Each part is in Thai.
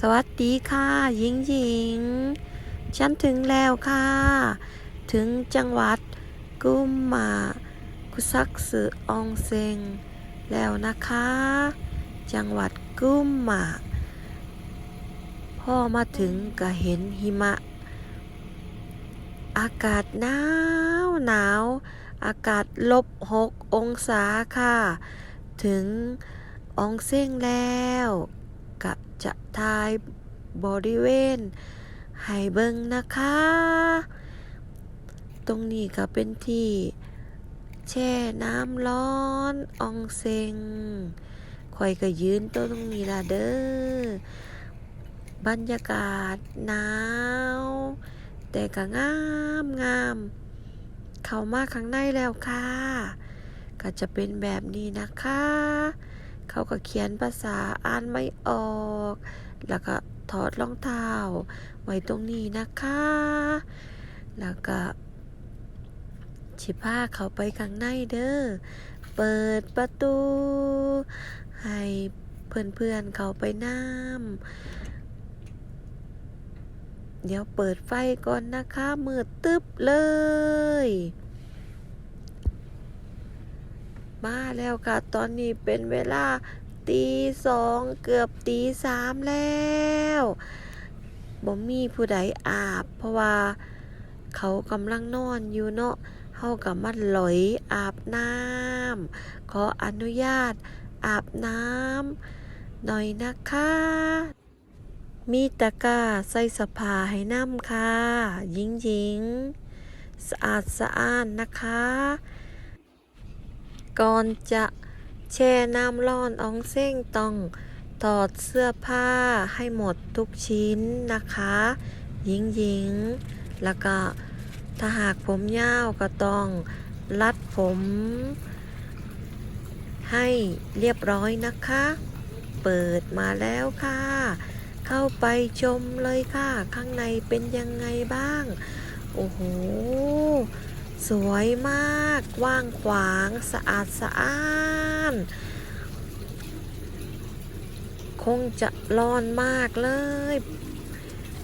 สวัสดีค่ะหญิงหญิงฉันถึงแล้วค่ะ ถึงจังหวัดกุมมาคุซักสึอองเซงแล้วนะคะ จังหวัดกุมมาพ่อมาถึงก็เห็นหิมะ อากาศหนาวหนาว อากาศลบหกองศาค่ะ ถึงองเซ่งแล้ว จะทายบริเวณให้เบิงนะคะ ตรงนี้ก็เป็นที่แช่น้ำร้อนอองเซงข่อยก็ยืนตัวตรงนี้ละเด้อบรรยากาศหนาว แต่ก็งามงาม เข้ามาข้างในแล้วค่ะ ก็จะเป็นแบบนี้นะคะ เขาก็เขียนภาษาอ่านไม่ออก แล้วก็ถอดรองเท้าไว้ตรงนี้นะคะ แล้วก็ชิพาเขาไปข้างในเด้อ เปิดประตู ให้เพื่อนๆเขาไปน้ำเดี๋ยวเปิดไฟก่อนนะคะ มืดตึ๊บเลย มาแล้วค่ะ ตอนนี้เป็นเวลาตีสองเกือบตีสามแล้วบ่มีผู้ใดอาบ เพราะว่าเขากำลังนอนอยู่เนาะเฮากับมันหลอยอาบน้ำขออนุญาตอาบน้ำหน่อยนะคะ มีตะกร้าใส่สภาให้น้ำค่ะหญิงหญิงๆสะอาดสะอ้านนะคะ ก่อนจะแช่น้ำร้อนอองเส้งต้องถอดเสื้อผ้าให้หมดทุกชิ้นนะคะหญิงหญิงๆแล้วก็ถ้าหากผมยาวก็ต้องรัดผม ให้เรียบร้อยนะคะ เปิดมาแล้วค่ะ เข้าไปชมเลยค่ะ ข้างในเป็นยังไงบ้าง โอ้โห สวยมากกว้างขวางสะอาดสะอ้านคงจะร้อนมากเลย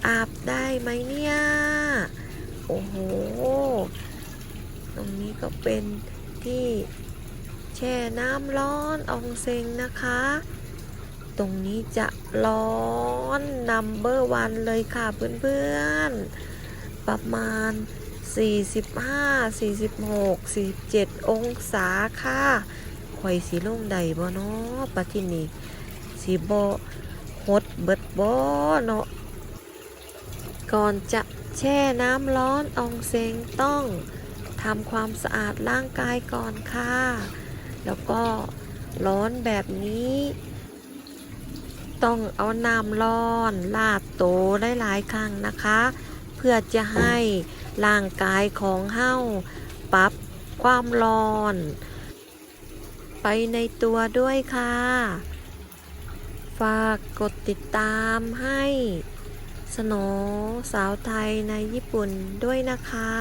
อาบได้ไหมเนี่ย โอ้โห ตรงนี้ก็เป็นที่แช่น้ำร้อนอองเซงนะคะ ตรงนี้จะร้อนนัมเบอร์วันเลยค่ะเพื่อนๆ ประมาณ 45 46 47 องศาค่ะข่อยสีลงใดบ่เนาะปะที่นี่สีบ่ฮดเบิดบ่เนาะก่อนจะแช่น้ำร้อนอองเซงต้องทำความสะอาดร่างกายก่อนค่ะ แล้วก็ร้อนแบบนี้ ต้องเอาน้ำร้อนลาดโตหลายครั้งนะคะ เพื่อจะให้ ร่างกายของเฮาปรับความร้อน ไปในตัวด้วยค่ะ ฝากกดติดตามให้สโนสาวไทยในญี่ปุ่นด้วยนะคะ